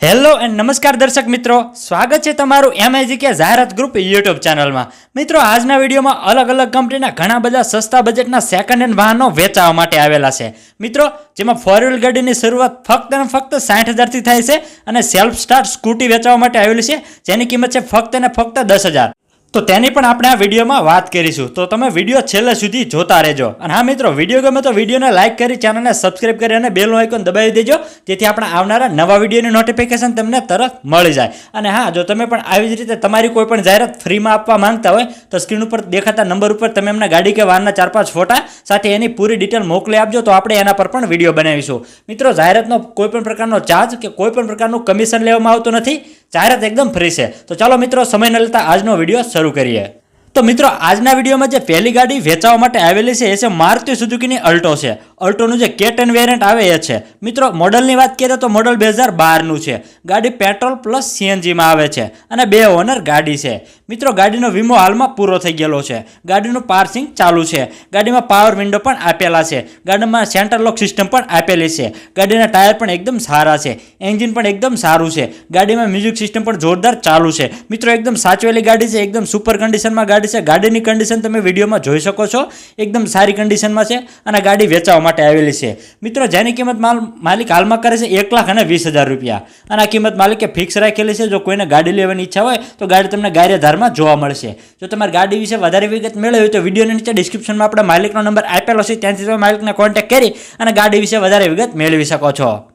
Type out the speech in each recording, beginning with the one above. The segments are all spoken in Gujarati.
હેલો એન્ડ નમસ્કાર દર્શક મિત્રો. સ્વાગત છે તમારું એમઆઈજી કે જાહેરાત ગ્રુપ યુટ્યુબ ચેનલમાં. મિત્રો, આજના વિડીયોમાં અલગ અલગ કંપનીના ઘણા બધા સસ્તા બજેટના સેકન્ડ હેન્ડ વાહનો વેચાવા માટે આવેલા છે. મિત્રો, જેમાં ફોર વ્હીલ ગાડીની શરૂઆત ફક્ત અને ફક્ત સાઠ હજારથી થાય છે અને સેલ્ફ સ્ટાર્ટ સ્કૂટી વેચાવા માટે આવેલી છે. જેની કિંમત છે ફક્ત અને ફક્ત દસ હજાર. તો તેની પણ આપણે આ વિડીયોમાં વાત કરીશું. તો તમે વીડિયો છેલ્લે સુધી જોતા રહેજો. અને હા મિત્રો, વીડિયો ગમે તો વિડીયોને લાઇક કરી ચેનલને સબસ્ક્રાઇબ કરી અને બેલનું આઇકોન દબાવી દેજો, જેથી આપણે આવનારા નવા વિડીયોની નોટિફિકેશન તમને તરત મળી જાય. અને હા, જો તમે પણ આવી જ રીતે તમારી કોઈ પણ જાહેરાત ફ્રીમાં આપવા માંગતા હોય, તો સ્ક્રીન ઉપર દેખાતા નંબર ઉપર તમે એમના ગાડી કે વાહનના ચાર પાંચ ફોટા સાથે એની પૂરી ડિટેલ મોકલી આપજો, તો આપણે એના પર પણ વીડિયો બનાવીશું. મિત્રો, જાહેરાતનો કોઈ પણ પ્રકારનો ચાર્જ કે કોઈ પણ પ્રકારનું કમિશન લેવામાં આવતું નથી. જાહેરાત એકદમ ફ્રી છે. તો ચાલો મિત્રો, સમય ન લેતા આજનો વીડિયો શરૂ કરીએ. તો મિત્રો, આજના વિડીયોમાં જે પહેલી ગાડી વેચાવા માટે આવેલી છે, એ છે મારુતિ સુઝુકીની અલ્ટો છે. અલ્ટોનું જે કેટન વેરિયન્ટ આવે એ છે. મિત્રો, મોડલની વાત કરીએ તો મોડલ બે હજાર બારનું છે. ગાડી પેટ્રોલ પ્લસ સીએનજીમાં આવે છે અને બે ઓનર ગાડી છે. મિત્રો, ગાડીનો વીમો હાલમાં પૂરો થઈ ગયેલો છે. ગાડીનું પાર્સિંગ ચાલુ છે. ગાડીમાં પાવર વિન્ડો પણ આપેલા છે. ગાડીમાં સેન્ટર લોક સિસ્ટમ પણ આપેલી છે. ગાડીના ટાયર પણ એકદમ સારા છે. એન્જિન પણ એકદમ સારું છે. ગાડીમાં મ્યુઝિક સિસ્ટમ પણ જોરદાર ચાલુ છે. મિત્રો, એકદમ સાચવેલી ગાડી છે, એકદમ સુપર કન્ડિશનમાં ગાડી છે. ગાડીની કન્ડિશન તમે વિડીયોમાં જોઈ શકો છો. એકદમ સારી કન્ડિશનમાં છે અને ગાડી વેચાવા માટે આવેલી છે. મિત્રો, જેની કિંમત માલ માલિક હાલમાં કરે છે એક લાખ અને વીસ હજાર રૂપિયા. અને આ કિંમત માલિકે ફિક્સ રાખેલી છે. જો કોઈને ગાડી લેવાની ઈચ્છા હોય, તો ગાડી તમને ગારિયાધારમાં જોવા મળશે. જો તમારે ગાડી વિશે વધારે વિગત મેળવી હોય, તો વિડીયોની નીચે ડિસ્ક્રિપ્શનમાં આપણે માલિકનો નંબર આપેલો છે. ત્યાંથી તમે માલિકને કોન્ટેક્ટ કરી અને ગાડી વિશે વધારે વિગત મેળવી શકો છો.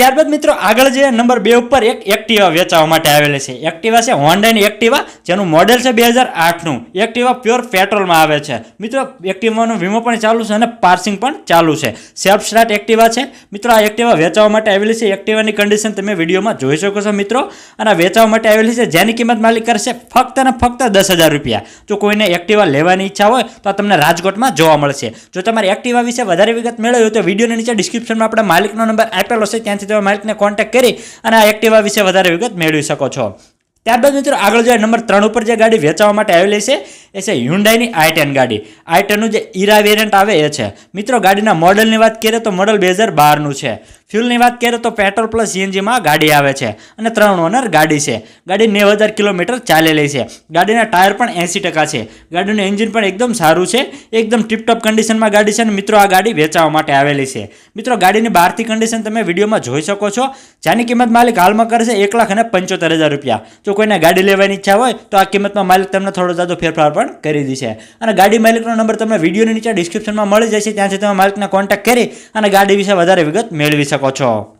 ત્યારબાદ મિત્રો આગળ જે નંબર બે ઉપર એક એક્ટિવા વેચાવા માટે આવેલી છે. એક્ટિવા છે હોન્ડાની એક્ટિવા, જેનું મોડેલ છે બે હજાર આઠનું એક્ટિવા પ્યોર પેટ્રોલમાં આવે છે. મિત્રો એક્ટિવાનો વીમો પણ ચાલુ છે અને પાર્સિંગ પણ ચાલુ છે. સેલ્ફ સ્ટાર્ટ એક્ટિવા છે. મિત્રો, આ એક્ટિવા વેચાવા માટે આવેલી છે. એક્ટિવાની કન્ડિશન તમે વિડીયોમાં જોઈ શકો છો મિત્રો. અને વેચવા માટે આવેલી છે. જેની કિંમત માલિક કરશે ફક્ત અને ફક્ત દસ હજાર રૂપિયા. જો કોઈને એક્ટિવા લેવાની ઈચ્છા હોય, તો તમને રાજકોટમાં જોવા મળશે. જો તમારે એક્ટિવા વિશે વધારે વિગત મેળવી હોય તો વિડીયોની નીચે ડિસ્ક્રિપ્શનમાં આપણે માલિકનો નંબર આપેલો છે. ત્યાંથી તમે માલિકને કોન્ટેક્ટ કરી અને આ એક્ટિવા વિશે વધારે વિગત મેળવી શકો છો. ત્યારબાદ મિત્રો, આગળ જોઈએ નંબર ત્રણ ઉપર જે ગાડી વેચાવા માટે આવેલી છે, એ છે હ્યુન્ડાઈની આઈ ટેન ગાડી. આઈ ટેનનું જે ઈરા વેરિયન્ટ આવે, એ છે. મિત્રો, ગાડીના મોડલની વાત કરીએ તો મોડલ બે હજાર બારનું છે. ફ્યુલની વાત કરીએ તો પેટ્રોલ પ્લસ સીએનજીમાં ગાડી આવે છે અને ત્રણ ઓનર ગાડી છે. ગાડી નેવ હજાર કિલોમીટર ચાલેલી છે. ગાડીના ટાયર પણ એંસી ટકા છે. ગાડીનું એન્જિન પણ એકદમ સારું છે. એકદમ ટીપટોપ કન્ડિશનમાં ગાડી છે અને મિત્રો આ ગાડી વેચાવા માટે આવેલી છે. મિત્રો, ગાડીની બહારથી કન્ડિશન તમે વિડીયોમાં જોઈ શકો છો. જેની કિંમત માલિક હાલમાં કરે છે એક લાખ અને પંચોતેર હજાર રૂપિયા. જો કોઈને ગાડી લેવાની ઈચ્છા હોય, તો આ કિંમતમાં માલિક તમને થોડો જાદો ફેરફાર પણ કરી દેશે અને ગાડી માલિકનો નંબર તમને વિડીયોની નીચે ડિસ્ક્રિપ્શનમાં મળી જશે. ત્યાંથી તમે માલિકને કોન્ટેક્ટ કરી અને ગાડી વિશે વધારે વિગત મેળવી શકો છો.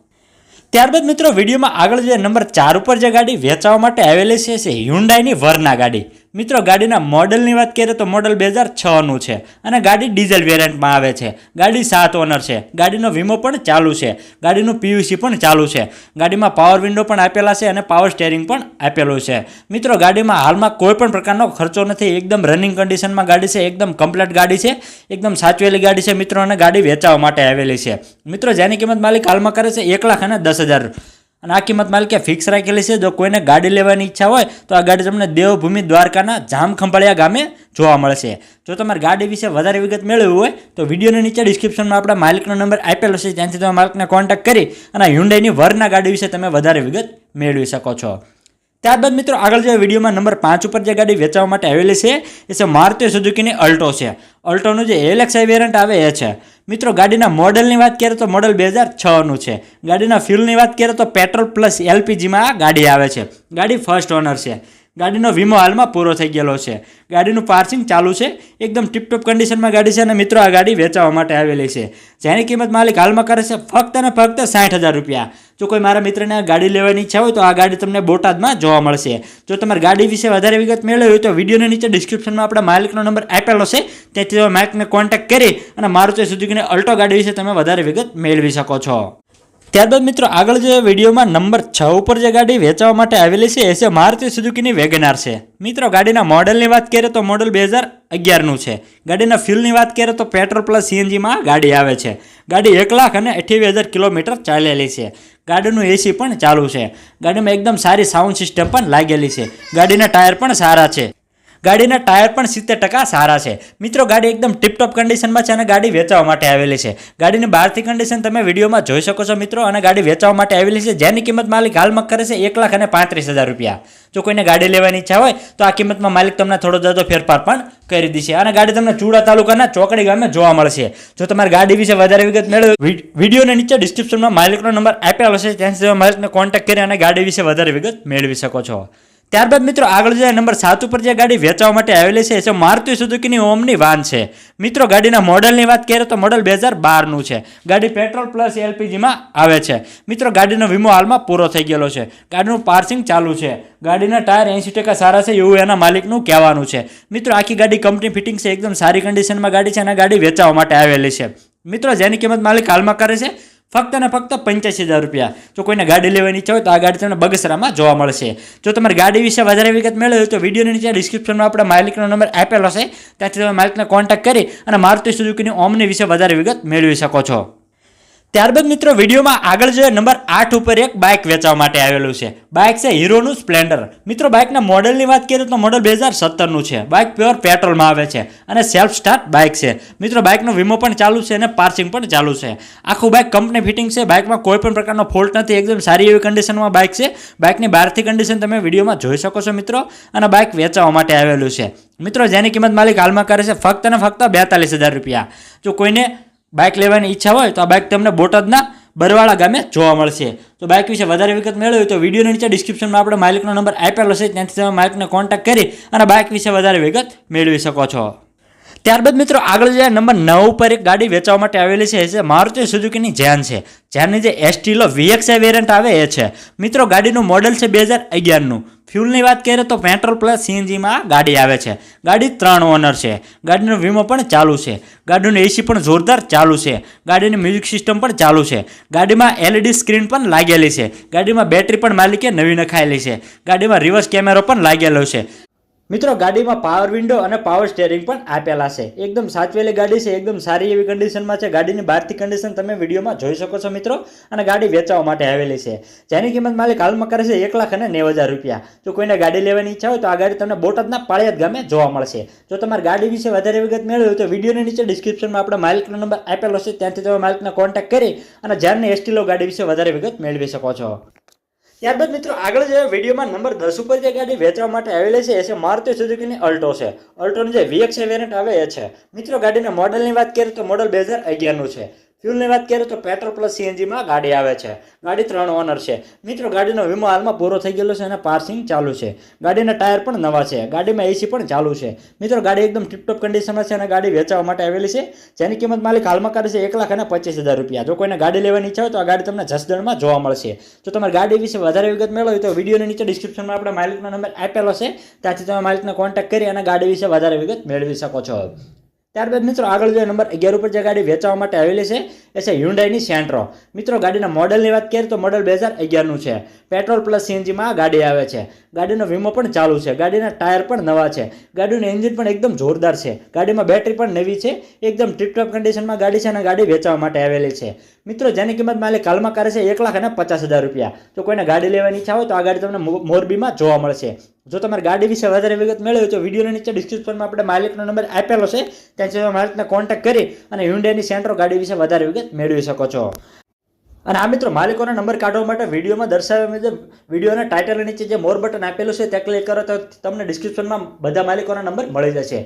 ત્યારબાદ મિત્રો વિડીયોમાં આગળ જે નંબર ચાર ઉપર જે ગાડી વેચાવા માટે આવેલી છે છે હ્યુન્ડાઈની વરના ગાડી. મિત્રો, ગાડીના મોડલની વાત કરીએ તો મોડલ બે હજાર છનું છે અને ગાડી ડીઝલ વેરિયન્ટમાં આવે છે. ગાડી સાત ઓનર છે. ગાડીનો વીમો પણ ચાલુ છે. ગાડીનું પીયુસી પણ ચાલુ છે. ગાડીમાં પાવર વિન્ડો પણ આપેલા છે અને પાવર સ્ટેરિંગ પણ આપેલું છે. મિત્રો, ગાડીમાં હાલમાં કોઈ પણ પ્રકારનો ખર્ચો નથી. એકદમ રનિંગ કન્ડિશનમાં ગાડી છે. એકદમ કમ્પ્લીટ ગાડી છે. એકદમ સાચવેલી ગાડી છે મિત્રો, અને ગાડી વેચાવા માટે આવેલી છે. મિત્રો, જેની કિંમત માલિક હાલમાં કરે છે એક લાખ અને દસ હજાર અને આ કિંમત માલિકે ફિક્સ રાખેલી છે? જો કોઈને ગાડી લેવાની ઈચ્છા હોય, તો આ ગાડી તમને દેવભૂમિ દ્વારકાના જામખંભાળિયા ગામે જોવા મળશે. જો તમારે ગાડી વિશે વધારે વિગત મેળવવી હોય, તો વિડીયોની નીચે ડિસ્ક્રિપ્શનમાં આપણા માલિકનો નંબર આપેલો છે, ત્યાંથી તમે માલિકને કોન્ટેક્ટ કરી અને હ્યુન્ડાઈની વરના ગાડી વિશે તમે વધારે વિગત મેળવી શકો છો. ત્યારબાદ મિત્રો આગળ જે વિડીયોમાં નંબર પાંચ ઉપર જે ગાડી વેચવા માટે આવેલી છે, એ છે મારુતિ સુઝુકીની અલ્ટો છે. અલ્ટોનું જે એલેક્સાઈ વેરિયન્ટ આવે, એ છે. મિત્રો ગાડીના મોડલની વાત કરીએ તો મોડલ બે હજાર છનું છે. ગાડીના ફ્યુલની વાત કરીએ તો પેટ્રોલ પ્લસ એલપીજીમાં આ ગાડી આવે છે. ગાડી ફર્સ્ટ ઓનર છે. ગાડીનો વીમો હાલમાં પૂરો થઈ ગયેલો છે. ગાડીનું પાર્સિંગ ચાલુ છે. એકદમ ટીપટોપ કન્ડિશનમાં ગાડી છે અને મિત્રો આ ગાડી વેચાવા માટે આવેલી છે. જેની કિંમત માલિક હાલમાં કરે છે ફક્ત અને ફક્ત સાઠ હજાર રૂપિયા. જો કોઈ મારા મિત્રને આ ગાડી લેવાની ઈચ્છા હોય તો આ ગાડી તમને બોટાદમાં જોવા મળશે. જો તમારે ગાડી વિશે વધારે વિગત મેળવી હોય તો વિડીયોની નીચે ડિસ્ક્રિપ્શનમાં આપણા માલિકનો નંબર આપેલો છે. ત્યાંથી તમે માલિકને કોન્ટેક્ટ કરી અને મારુતિ સુઝુકીની અલ્ટો ગાડી વિશે તમે વધારે વિગત મેળવી શકો છો. ત્યારબાદ મિત્રો આગળ જે વિડીયોમાં નંબર છ ઉપર જે ગાડી વેચવા માટે આવેલી છે, એ છે મારુતિ સુઝુકીની વેગનાર છે. મિત્રો, ગાડીના મોડલની વાત કરીએ તો મોડલ બે હજાર અગિયારનું છે. ગાડીના ફ્યુલની વાત કરીએ તો પેટ્રોલ પ્લસ સીએનજીમાં ગાડી આવે છે. ગાડી એક લાખ અને અઠ્યાવીસ હજાર કિલોમીટર ચાલેલી છે. ગાડીનું એસી પણ ચાલુ છે. ગાડીમાં એકદમ સારી સાઉન્ડ સિસ્ટમ પણ લાગેલી છે. ગાડીના ટાયર પણ સારા છે. ગાડીના ટાયર પણ સિત્તેર ટકા સારા છે. મિત્રો, ગાડી એકદમ ટીપટોપ કન્ડિશનમાં છે અને ગાડી વેચવા માટે આવેલી છે. ગાડીની બહારથી કન્ડિશન તમે વિડીયોમાં જોઈ શકો છો મિત્રો અને ગાડી વેચવા માટે આવેલી છે. જેની કિંમત માલિક હાલમાં કરે છે એક લાખ અને પાંત્રીસ હજાર રૂપિયા. જો કોઈને ગાડી લેવાની ઈચ્છા હોય, તો આ કિંમતમાં માલિક તમને થોડો જાજો ફેરફાર પણ કરી દેશે. અને ગાડી તમને ચૂડા તાલુકાના ચોકડી ગામે જોવા મળશે. જો તમારે ગાડી વિશે વધારે વિગત મેળવે વિડીયોને નીચે ડિસ્ક્રિપ્શનમાં માલિકનો નંબર આપેલો છે. ત્યાં સુધી માલિકને કોન્ટેક્ટ કરી અને ગાડી વિશે વધારે વિગત મેળવી શકો છો. ત્યારબાદ મિત્રો આગળ જે નંબર સાત ઉપર જે ગાડી વેચવા માટે આવેલી છે, એ મારુતિ સુઝુકીની ઓમની વાન છે. મિત્રો ગાડીના મોડલની વાત કરીએ તો મોડલ બે હજાર બારનું છે. ગાડી પેટ્રોલ પ્લસ એલપીજીમાં આવે છે. મિત્રો ગાડીનો વીમો હાલમાં પૂરો થઈ ગયેલો છે. ગાડીનું પાર્સિંગ ચાલુ છે. ગાડીના ટાયર એંસી ટકા સારા છે, એવું એના માલિકનું કહેવાનું છે. મિત્રો આખી ગાડી કંપની ફિટિંગ છે, એકદમ સારી કન્ડિશનમાં ગાડી છે અને ગાડી વેચવા માટે આવેલી છે. મિત્રો જેની કિંમત માલિક હાલમાં કરે છે ફક્ત અને ફક્ત પંચ્યાસી હજાર રૂપિયા. જો કોઈને ગાડી લેવાની ઈચ્છા હોય તો આ ગાડી તમને બગસરામાં જોવા મળશે. જો તમારે ગાડી વિશે વધારે વિગત મેળવી હોય તો વિડીયોની નીચે ડિસ્ક્રિપ્શનમાં આપણે માલિકનો નંબર આપેલો છે. ત્યાંથી તમે માલિકને કોન્ટેક્ટ કરી અને મારુતિ સુઝુકીની ઓમની વિશે વધારે વિગત મેળવી શકો છો. ત્યારબાદ મિત્રો વિડીયોમાં આગળ જોઈએ નંબર આઠ ઉપર એક બાઇક વેચવા માટે આવેલું છે. બાઇક છે હીરોનું સ્પ્લેન્ડર મિત્રો બાઇકના મોડલની વાત કરીએ તો મોડલ બે હજાર સત્તરનું છે. બાઇક પ્યોર પેટ્રોલમાં આવે છે અને સેલ્ફ સ્ટાર્ટ બાઇક છે. મિત્રો બાઇકનો વીમો પણ ચાલુ છે અને પાર્સિંગ પણ ચાલુ છે. આખું બાઇક કંપની ફિટિંગ છે. બાઇકમાં કોઈ પણ પ્રકારનો ફોલ્ટ નથી. એકદમ સારી એવી કન્ડિશનમાં બાઇક છે. બાઇકની બહારથી કન્ડિશન તમે વિડીયોમાં જોઈ શકો છો મિત્રો અને બાઇક વેચવા માટે આવેલું છે. મિત્રો જેની કિંમત માલિક હાલમાં કરે છે ફક્ત અને ફક્ત બેતાલીસ હજાર રૂપિયા. જો કોઈને બાઇક લેવાની ઈચ્છા હોય તો આ બાઇક તમને બોટાદના બરવાળા ગામે જોવા મળશે. તો બાઇક વિશે વધારે વિગત મેળવી તો વિડીયોની નીચે ડિસ્ક્રિપ્શનમાં આપણે માલિકનો નંબર આપેલો છે, ત્યાંથી તમે માલિકને કોન્ટેક્ટ કરી અને બાઇક વિશે વધારે વિગત મેળવી શકો છો. ત્યારબાદ મિત્રો, આગળ જે નંબર નવ ઉપર એક ગાડી વેચવા માટે આવેલી છે, એ મારુતિ સુઝુકીની જેન છે. જેની જે એસટીલો વીએક્સઆઈ વેરિયન્ટ આવે, એ છે. મિત્રો, ગાડીનું મોડલ છે બે હજાર અગિયારનું. ફ્યુલની વાત કરીએ તો પેટ્રોલ પ્લસ સીએનજીમાં ગાડી આવે છે. ગાડી ત્રણ ઓનર છે. ગાડીનો વીમો પણ ચાલુ છે. ગાડીનું એસી પણ જોરદાર ચાલુ છે. ગાડીની મ્યુઝિક સિસ્ટમ પણ ચાલુ છે. ગાડીમાં એલઈડી સ્ક્રીન પણ લાગેલી છે. ગાડીમાં બેટરી પણ માલિકે નવી નખાયેલી છે. ગાડીમાં રિવર્સ કેમેરો પણ લાગેલો છે. મિત્રો, ગાડીમાં પાવર વિન્ડો અને પાવર સ્ટેરિંગ પણ આપેલા છે. એકદમ સાચવેલી ગાડી છે, એકદમ સારી એવી કન્ડિશનમાં છે. ગાડીની બહારથી કન્ડિશન તમે વિડીયોમાં જોઈ શકો છો મિત્રો. અને ગાડી વેચવા માટે આવેલી છે. જેની કિંમત માલિક હાલમાં કરે છે એક લાખ અને નેવું હજાર રૂપિયા. જો કોઈને ગાડી લેવાની ઈચ્છા હોય તો આ ગાડી તમને બોટાદના પાળિયાદ ગામે જોવા મળશે. જો તમારે ગાડી વિશે વધારે વિગત મેળવી તો વિડીયોની નીચે ડિસ્ક્રિપ્શનમાં આપણે માલિકનો નંબર આપેલો છે. ત્યાંથી તમે માલિકને કોન્ટેક્ટ કરી અને જ્યારની એસટીલો ગાડી વિશે વધારે વિગત મેળવી શકો છો. ત્યારબાદ મિત્રો આગળ જે વિડીયોમાં નંબર દસ ઉપર જે ગાડી વેચવા માટે આવેલી છે એ છે મારુતિ સુઝુકીની અલ્ટો છે. અલ્ટોની જે વીએક્સ વેરિયન્ટ આવે એ છે. મિત્રો ગાડીના મોડલની વાત કરીએ તો મોડલ બે હજાર અગિયારનું છે. ફ્યુલની વાત કરીએ તો પેટ્રોલ પ્લસ સીએનજીમાં ગાડી આવે છે. ગાડી ત્રણ ઓનર છે. મિત્રો, ગાડીનો વીમો હાલમાં પૂરો થઈ ગયેલો છે અને પાર્સિંગ ચાલુ છે. ગાડીના ટાયર પણ નવા છે. ગાડીમાં એસી પણ ચાલુ છે. મિત્રો, ગાડી એકદમ ટિપટોપ કન્ડિશનમાં છે અને ગાડી વેચવા માટે આવેલી છે. જેની કિંમત માલિક હાલમાં કરે છે એક લાખ અને પચીસ હજાર રૂપિયા. જો કોઈને ગાડી લેવાની ઈચ્છા હોય તો આ ગાડી તમને જસદણમાં જોવા મળશે. જો તમારે ગાડી વિશે વધારે વિગત મેળવી તો વિડીયોની નીચે ડિસ્ક્રિપ્શનમાં આપણે માલિકનો નંબર આપેલો છે. ત્યાંથી તમે માલિકને કોન્ટેક્ટ કરી અને ગાડી વિશે વધારે વિગત મેળવી શકો છો. ત્યારબાદ મિત્રો આગળ જોઈએ નંબર અગિયાર ઉપર જે ગાડી વેચવા માટે આવેલી છે, એ છે હ્યુન્ડાઈની સેન્ટ્રો મિત્રો ગાડીના મોડલની વાત કરીએ તો મોડલ બે હજાર અગિયારનું છે. પેટ્રોલ પ્લસ સીએનજીમાં ગાડી આવે છે. ગાડીનો વીમો પણ ચાલુ છે. ગાડીના ટાયર પણ નવા છે. ગાડીનું એન્જિન પણ એકદમ જોરદાર છે. ગાડીમાં બેટરી પણ નવી છે. એકદમ ટીપટોપ કન્ડિશનમાં ગાડી છે અને ગાડી વેચવા માટે આવેલી છે. મિત્રો જેની કિંમત માલિક હાલમાં કરે છે એક લાખ અને પચાસ હજાર રૂપિયા. જો કોઈને ગાડી લેવાની ઈચ્છા હોય તો આ ગાડી તમને મોરબીમાં જોવા મળશે. જો તમારે ગાડી વિશે વધારે વિગત મેળવી તો વિડીયોની નીચે ડિસ્ક્રિપ્શનમાં આપણે માલિકનો નંબર આપેલો છે. ત્યાં તમે માલિકને કોન્ટેક્ટ કરી અને હ્યુન્ડાઈની સેન્ટ્રો ગાડી વિશે વધારે વિગત મેળવી શકો છો. અને આ મિત્રો માલિકોના નંબર કાઢવા માટે વિડીયોમાં દર્શાવ્યા મુજબ વિડીયોના ટાઇટલ નીચે જે મોર બટન આપેલું છે તે ક્લિક કરો તો તમને ડિસ્ક્રિપ્શનમાં બધા માલિકોના નંબર મળી જશે.